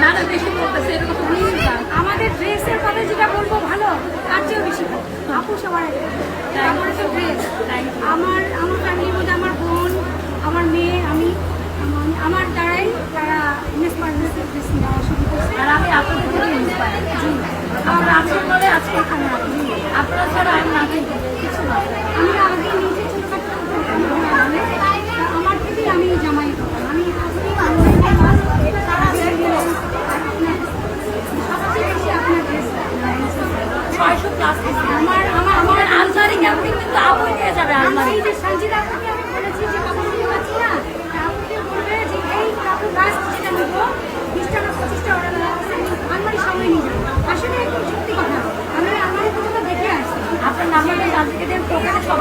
যারা বেশি করতেছে এরকম আমাদের ড্রেসের কথা যেটা বলব ভালো তার চেয়েও বেশি আপু সবাই আমার তো ড্রেস আমার আমার ফ্যামিলির মধ্যে আমার বোন আমার মেয়ে আমি আমার দ্বারাই তারা মিস ইনস্পায়ার আসতেছি আমার দেখে আসছি আপনার নাম্বারটা জানতে গেলে পকেটে সব